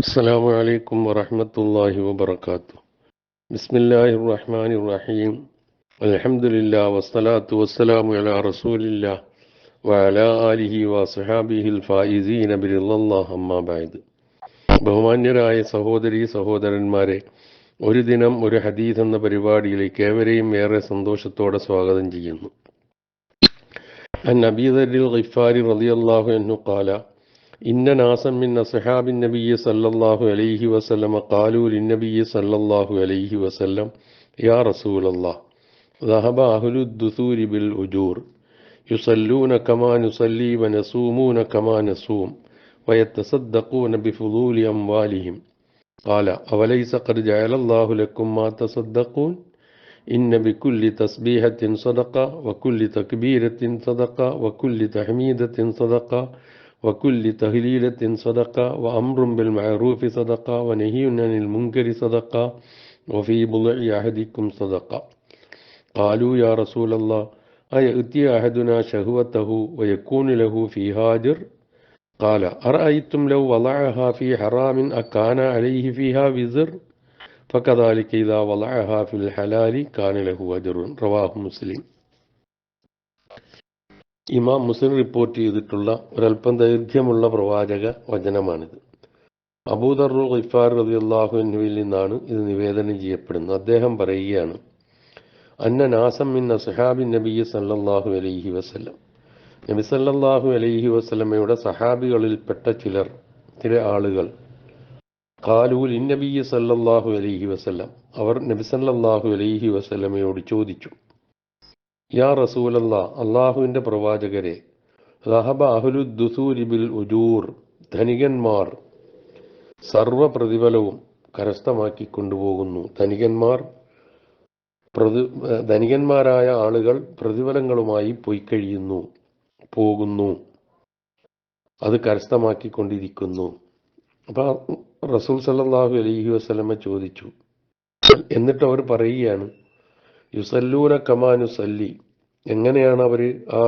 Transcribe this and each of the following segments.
السلام عليكم ورحمة الله وبركاته بسم الله الرحمن الرحيم الحمد لله والصلاة والسلام على رسول الله وعلى آله وصحابه الفائزين برضا الله أما بعد ബഹുമാന്യരായ സഹോദരി സഹോദരന്മാരെ ഒരു ദിനം ഒരു ഹദീസ് എന്ന പരിപാടിയിലേക്ക് ഏവരെയും ഏറെ സന്തോഷത്തോടെ സ്വാഗതം ചെയ്യുന്നു عن أبي ذر الغفاري رضي الله عنه قال إن ناسا من أصحاب النبي صلى الله عليه وسلم قالوا للنبي صلى الله عليه وسلم يا رسول الله ذهب أهل الدثور بالأجور يصلون كما نصلي ونصومون كما نصوم ويتصدقون بفضول أموالهم. قال أوليس قد جعل الله لكم ما تصدقون؟ إن بكل تسبيحة صدقة وكل تكبيرة صدقة وكل تحميدة صدقة وكل تهليلة صدقة وأمر بالمعروف صدقة ونهي عن المنكر صدقة وفي بضع أحدكم صدقة. قالوا يا رسول الله أيأتي أحدنا شهوته ويكون له فيها أجر قال أرأيتم لو وضعها في حرام أكان عليه فيها وزر؟ فكذلك إذا وضعها في الحلال كان له أجر رواه مسلم. ഇമാം മുസ്ലിം റിപ്പോർട്ട് ചെയ്തിട്ടുള്ള ഒരല്പം ദൈർഘ്യമുള്ള പ്രവാചക വചനമാണിത്. അബൂദറു ഖിഫാർ റബി അള്ളാഹുവിനുവിൽ നിന്നാണ് ഇത് നിവേദനം ചെയ്യപ്പെടുന്നത്. അദ്ദേഹം പറയുകയാണ് അന്ന നാസം മിൻ അസഹാബിൻ നബി സല്ലാഹു അലൈഹി വസ്ലം നബി സല്ലാഹു അലൈഹി വസല്ലമയുടെ സഹാബികളിൽപ്പെട്ട ചിലർ ചില ആളുകൾ കാലൂൽ ഇന്നബി സല്ലാഹു അലൈഹി വസ്ലം അവർ നബി സല്ലല്ലാഹു അലൈഹി വസ്ലമയോട് ചോദിച്ചു യാ റസൂലല്ല അള്ളാഹുവിന്റെ പ്രവാചകരെ റഹബ അഹ്ലുദ്ദുസൂരി ബിൽ ഉജൂർ ധനികന്മാർ സർവ പ്രതിഫലവും കരസ്ഥമാക്കി കൊണ്ടുപോകുന്നു. ധനികന്മാർ പ്രതി ധനികന്മാരായ ആളുകൾ പ്രതിഫലങ്ങളുമായി പോയി കഴിയുന്നു പോകുന്നു. അത് കരസ്ഥമാക്കിക്കൊണ്ടിരിക്കുന്നു അപ്പൊ റസൂൽ സല്ലാഹു അലഹി വസല്ലമ ചോദിച്ചു. എന്നിട്ട് അവർ പറയുകയാണ് യുസല്ലൂന കമാനു സല്ലി എങ്ങനെയാണ് അവർ ആ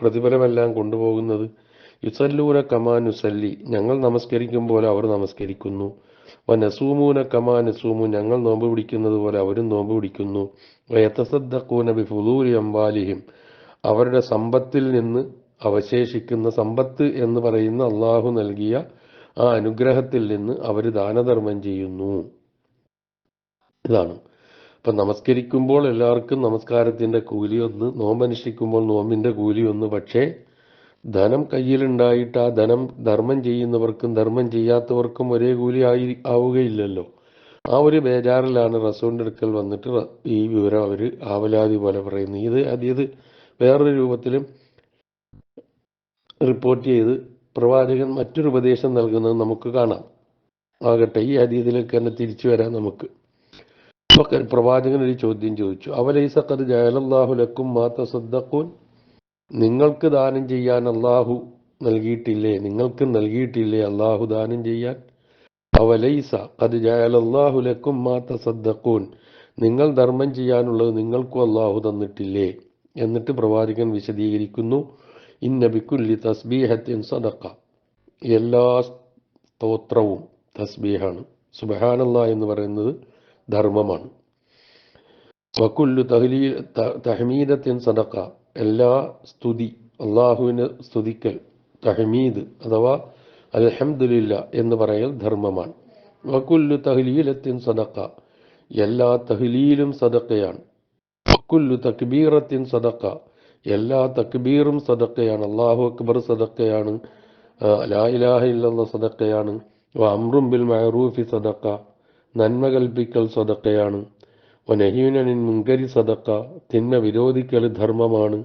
പ്രതിഫലമെല്ലാം കൊണ്ടുപോകുന്നത്? യുസല്ലൂന കമാനു സല്ലി ഞങ്ങൾ നമസ്കരിക്കും പോലെ അവർ നമസ്കരിക്കുന്നു. വ നസൂമൂന കമാ നസൂമു. ഞങ്ങൾ നോമ്പ് പിടിക്കുന്നത് പോലെ അവരും നോമ്പ് പിടിക്കുന്നു. വയത്തസദ്ദക്കൂന ബി ഫുദൂരി അംബാലിഹിം. അവരുടെ സമ്പത്തിൽ നിന്ന് അവശേഷിക്കുന്ന സമ്പത്ത് എന്ന് പറയുന്ന അള്ളാഹു നൽകിയ ആ അനുഗ്രഹത്തിൽ നിന്ന് അവർ ദാനധർമ്മം ചെയ്യുന്നു. ഇതാണ്. അപ്പം നമസ്കരിക്കുമ്പോൾ എല്ലാവർക്കും നമസ്കാരത്തിന്റെ കൂലി ഒന്ന് നോമ്പനുഷ്ഠിക്കുമ്പോൾ നോമ്പിന്റെ കൂലി ഒന്ന് പക്ഷേ ധനം കയ്യിലുണ്ടായിട്ട് ആ ധനം ധർമ്മം ചെയ്യുന്നവർക്കും ധർമ്മം ചെയ്യാത്തവർക്കും ഒരേ കൂലി ആയി ആവുകയില്ലല്ലോ. ആ ഒരു ബേജാറിലാണ് റസൂലിന്റെ അടുക്കൽ വന്നിട്ട് ഈ വിവരം അവർ ആവലാതി പോലെ പറയുന്നത് ഇത് അത് വേറൊരു രൂപത്തിലും റിപ്പോർട്ട് ചെയ്ത് പ്രവാചകൻ മറ്റൊരു ഉപദേശം നൽകുന്നത് നമുക്ക് കാണാം. ആകട്ടെ ഈ അതീതിലേക്ക് തന്നെ തിരിച്ചു വരാം നമുക്ക്. പ്രവാചകൻ ഒരു ചോദ്യം ചോദിച്ചു. അവലൈസഖദ് ജയലല്ലാഹു ലക്കും മാത്ത സദ്ദക്കൂൻ നിങ്ങൾക്ക് ദാനം ചെയ്യാൻ അള്ളാഹു നൽകിയിട്ടില്ലേ? നിങ്ങൾക്ക് നൽകിയിട്ടില്ലേ അള്ളാഹു ദാനം ചെയ്യാൻ? അവലൈസ അത് ജയലല്ലാഹു ലക്കും മാത്ത സദ്ദക്കൂൻ നിങ്ങൾ ധർമ്മം ചെയ്യാനുള്ളത് നിങ്ങൾക്കും അള്ളാഹു തന്നിട്ടില്ലേ? എന്നിട്ട് പ്രവാചകൻ വിശദീകരിക്കുന്നു. ഇന്നബിക്കുല്ലി തസ്ബീഹത്തിൻ സദക്ക എല്ലാ സ്തോത്രവും തസ്ബീഹാണ്. സുബഹാനല്ല എന്ന് പറയുന്നത് ധർമ്മമാണ്. വക്കുല്ലു തഹ്ലീ തഹമീദത്തിൻ സദക്ക എല്ലാ സ്തുതി അള്ളാഹുവിനെ സ്തുതിക്കൽ തഹമീദ് അഥവാ അൽഹംദുലില്ല എന്ന് പറയൽ ധർമ്മമാണ്. വക്കുല്ലു തഹ്ലീലത്തിൻ സദക്ക എല്ലാ തഹ്ലീലും സദക്കയാണ് വക്കുല്ലു തക്ബീറത്തിൻ സദക്ക എല്ലാ തക്ബീറും സദക്കയാണ് അള്ളാഹു അക്ബർ സദക്കയാണ് ലാ ഇലാഹ ഇല്ലല്ല സദക്കയാണ് അമ്രും ബിൽ മഅറൂഫി സദക്ക നന്മ കൽപ്പിക്കൽ സദക്കയാണ്. വനഹീനനിൻ മുങ്കരി സദക്ക. തിന്മ വിരോധിക്കൽ ധർമ്മമാണ്.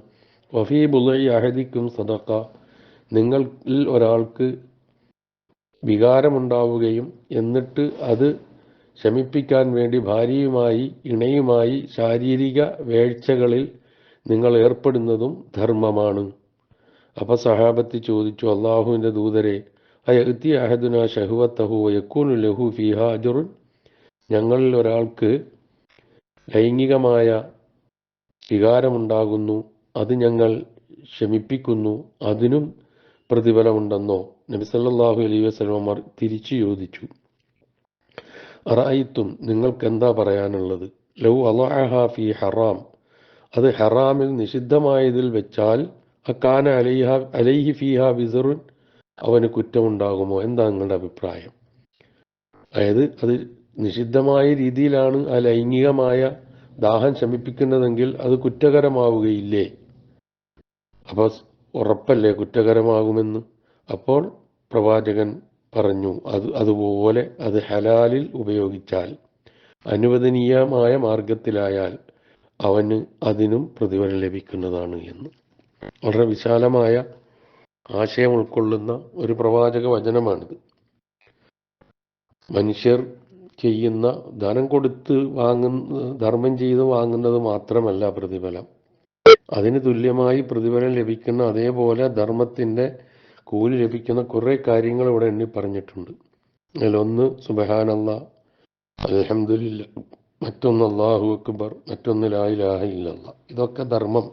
വഫീ ബുലൈ അഹദിക്കും സദക്ക. നിങ്ങളിൽ ഒരാൾക്ക് വികാരമുണ്ടാവുകയും എന്നിട്ട് അത് ശമിപ്പിക്കാൻ വേണ്ടി ഭാര്യയുമായി ഇണയുമായി ശാരീരിക വേഴ്ചകളിൽ നിങ്ങൾ ഏർപ്പെടുന്നതും ധർമ്മമാണ്. അപ്പൊ സഹാബത്തി ചോദിച്ചു അള്ളാഹുവിന്റെ ദൂതരെ അയത്തി അഹദുന ഷഹുവത്തഹു യക്കൂനു ലഹു ഫിഹ ഞങ്ങളിൽ ഒരാൾക്ക് ലൈംഗികമായ വികാരമുണ്ടാകുന്നു. അത് ഞങ്ങൾ ശമിപ്പിക്കുന്നു. അതിനും പ്രതിഫലമുണ്ടെന്നോ നബി സല്ലല്ലാഹു അലൈഹി വസല്ലം തിരിച്ചു ചോദിച്ചു. അറായിത്തും നിങ്ങൾക്ക് എന്താ പറയാനുള്ളത്? ലൗ അള്ളാഹ ഫി ഹറാം. അത് ഹറാമിൽ നിഷിദ്ധമായതിൽ വെച്ചാൽ അക്കാന അലൈഹ അലൈഹി ഫിഹ വിസറുൻ അവന് കുറ്റമുണ്ടാകുമോ? എന്താ നിങ്ങളുടെ അഭിപ്രായം? അതായത് അത് നിഷിദ്ധമായ രീതിയിലാണ് ആ ലൈംഗികമായ ദാഹം ശമിപ്പിക്കുന്നതെങ്കിൽ അത് കുറ്റകരമാവുകയില്ലേ? അപ്പോൾ ഉറപ്പല്ലേ കുറ്റകരമാകുമെന്ന്? അപ്പോൾ പ്രവാചകൻ പറഞ്ഞു അത് അതുപോലെ അത് ഹലാലിൽ ഉപയോഗിച്ചാൽ അനുവദനീയമായ മാർഗത്തിലായാൽ അവന് അതിനും പ്രതിഫലം ലഭിക്കുന്നതാണ് എന്ന്. വളരെ വിശാലമായ ആശയം ഉൾക്കൊള്ളുന്ന ഒരു പ്രവാചക വചനമാണിത്. മനുഷ്യർ ചെയ്യുന്ന ധനം കൊടുത്ത് വാങ്ങുന്ന ധർമ്മം ചെയ്ത് വാങ്ങുന്നത് മാത്രമല്ല പ്രതിഫലം. അതിന് തുല്യമായി പ്രതിഫലം ലഭിക്കുന്ന അതേപോലെ ധർമ്മത്തിന്റെ കൂലി ലഭിക്കുന്ന കുറേ കാര്യങ്ങൾ ഇവിടെ എണ്ണി പറഞ്ഞിട്ടുണ്ട്. അതിലൊന്ന് സുബഹാനല്ല അലഹമില്ല മറ്റൊന്ന് അള്ളാഹു അക്ബർ മറ്റൊന്ന് ലായിലാഹ ഇല്ലല്ല. ഇതൊക്കെ ധർമ്മം.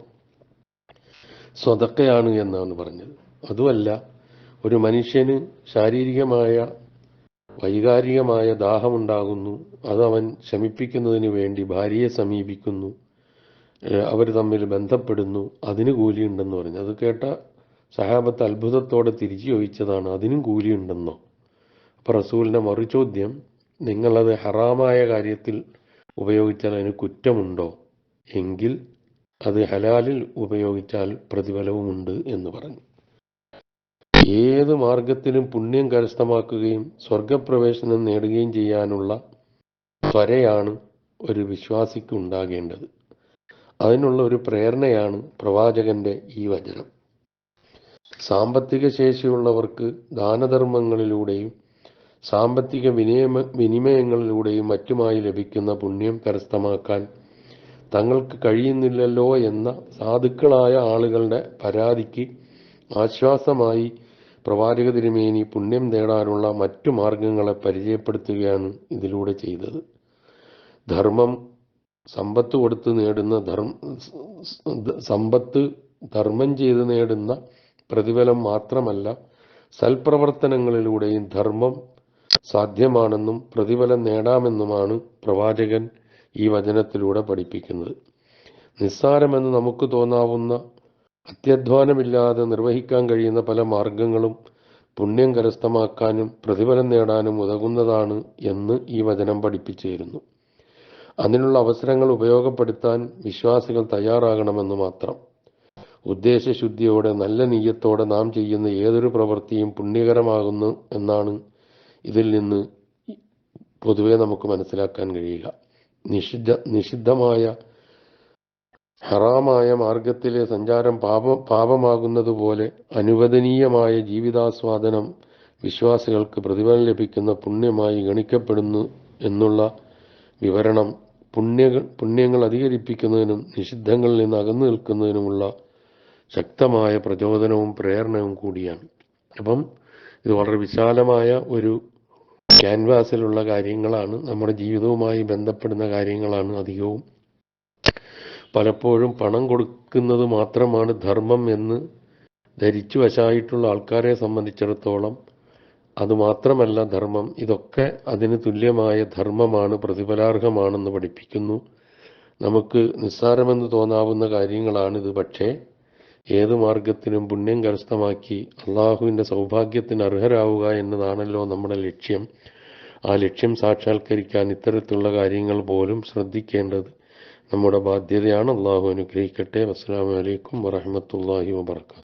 സ്വതക്കയാണ് എന്നാണ് പറഞ്ഞത്. അതുമല്ല ഒരു മനുഷ്യന് ശാരീരികമായ വൈകാരികമായ ദാഹമുണ്ടാകുന്നു. അതവൻ ശമിപ്പിക്കുന്നതിന് വേണ്ടി ഭാര്യയെ സമീപിക്കുന്നു. അവർ തമ്മിൽ ബന്ധപ്പെടുന്നു. അതിന് കൂലിയുണ്ടെന്ന് പറഞ്ഞു. അത് കേട്ട സഹാബത്ത് അത്ഭുതത്തോടെ തിരിച്ചു ചോദിച്ചതാണ് അതിനും കൂലിയുണ്ടെന്നോ? അപ്പോൾ റസൂലിന്റെ മറുചോദ്യം നിങ്ങളത് ഹറാമായ കാര്യത്തിൽ ഉപയോഗിച്ചാൽ അതിന് കുറ്റമുണ്ടോ? എങ്കിൽ അത് ഹലാലിൽ ഉപയോഗിച്ചാൽ പ്രതിഫലവുമുണ്ട് എന്ന് പറഞ്ഞു. ഏത് മാർഗത്തിലും പുണ്യം കരസ്ഥമാക്കുകയും സ്വർഗപ്രവേശനം നേടുകയും ചെയ്യാനുള്ള ത്വരയാണ് ഒരു വിശ്വാസിക്ക് ഉണ്ടാകേണ്ടത്. അതിനുള്ള ഒരു പ്രേരണയാണ് പ്രവാചകന്റെ ഈ വചനം. സാമ്പത്തിക ശേഷിയുള്ളവർക്ക് ദാനധർമ്മങ്ങളിലൂടെയും സാമ്പത്തിക വിനിയമ വിനിമയങ്ങളിലൂടെയും മറ്റുമായി ലഭിക്കുന്ന പുണ്യം കരസ്ഥമാക്കാൻ തങ്ങൾക്ക് കഴിയുന്നില്ലല്ലോ എന്ന സാധുക്കളായ ആളുകളുടെ പരാതിക്ക് ആശ്വാസമായി പ്രവാചക തിരുമേനി പുണ്യം നേടാനുള്ള മറ്റു മാർഗങ്ങളെ പരിചയപ്പെടുത്തുകയാണ് ഇതിലൂടെ ചെയ്തത്. ധർമ്മം സമ്പത്ത് കൊടുത്ത് നേടുന്ന ധർമ്മ സമ്പത്ത് ധർമ്മം ചെയ്ത് നേടുന്ന പ്രതിഫലം മാത്രമല്ല സൽപ്രവർത്തനങ്ങളിലൂടെയും ധർമ്മം സാധ്യമാണെന്നും പ്രതിഫലം നേടാമെന്നുമാണ് പ്രവാചകൻ ഈ വചനത്തിലൂടെ പഠിപ്പിക്കുന്നത്. നിസ്സാരമെന്ന് നമുക്ക് തോന്നാവുന്ന അത്യധ്വാനമില്ലാതെ നിർവഹിക്കാൻ കഴിയുന്ന പല മാർഗങ്ങളും പുണ്യം കരസ്ഥമാക്കാനും പ്രതിഫലം നേടാനും ഉതകുന്നതാണ് എന്ന് ഈ വചനം പഠിപ്പിച്ചിരുന്നു. അതിനുള്ള അവസരങ്ങൾ ഉപയോഗപ്പെടുത്താൻ വിശ്വാസികൾ തയ്യാറാകണമെന്ന് മാത്രം. ഉദ്ദേശശുദ്ധിയോടെ നല്ല നീയത്തോടെ നാം ചെയ്യുന്ന ഏതൊരു പ്രവൃത്തിയും പുണ്യകരമാകുന്നു എന്നാണ് ഇതിൽ നിന്ന് പൊതുവെ നമുക്ക് മനസ്സിലാക്കാൻ കഴിയുക. നിഷിദ്ധ നിഷിദ്ധമായ ഹറാമായ മാർഗത്തിലെ സഞ്ചാരം പാപ പാപമാകുന്നതുപോലെ അനുവദനീയമായ ജീവിതാസ്വാദനം വിശ്വാസികൾക്ക് പ്രതിഫലം ലഭിക്കുന്ന പുണ്യമായി ഗണിക്കപ്പെടുന്നു എന്നുള്ള വിവരണം പുണ്യ പുണ്യങ്ങൾ അധികരിപ്പിക്കുന്നതിനും നിഷിദ്ധങ്ങളിൽ നിന്ന് അകന്നു നിൽക്കുന്നതിനുമുള്ള ശക്തമായ പ്രചോദനവും പ്രേരണയും കൂടിയാണ്. അപ്പം ഇത് വളരെ വിശാലമായ ഒരു ക്യാൻവാസിലുള്ള കാര്യങ്ങളാണ്. നമ്മുടെ ജീവിതവുമായി ബന്ധപ്പെടുന്ന കാര്യങ്ങളാണ് അധികവും. പലപ്പോഴും പണം കൊടുക്കുന്നത് മാത്രമാണ് ധർമ്മം എന്ന് ധരിച്ചു വശായിട്ടുള്ള ആൾക്കാരെ സംബന്ധിച്ചിടത്തോളം അതുമാത്രമല്ല ധർമ്മം. ഇതൊക്കെ അതിന് തുല്യമായ ധർമ്മമാണ് പ്രതിഫലാർഹമാണെന്ന് പഠിപ്പിക്കുന്നു. നമുക്ക് നിസ്സാരമെന്ന് തോന്നാവുന്ന കാര്യങ്ങളാണിത്. പക്ഷേ ഏത് മാർഗത്തിനും പുണ്യം കരസ്ഥമാക്കി അള്ളാഹുവിന്റെ സൗഭാഗ്യത്തിന് അർഹരാവുക എന്നതാണല്ലോ നമ്മുടെ ലക്ഷ്യം. ആ ലക്ഷ്യം സാക്ഷാത്കരിക്കാൻ ഇത്തരത്തിലുള്ള കാര്യങ്ങൾ പോലും ശ്രദ്ധിക്കേണ്ടത് നമ്മുടെ ബാധ്യതയാണ്. അള്ളാഹു അനുഗ്രഹിക്കട്ടെ. അസ്സാം വലൈക്കും വറഹമത്തല്ലാഹി വാബർക്കാത്തു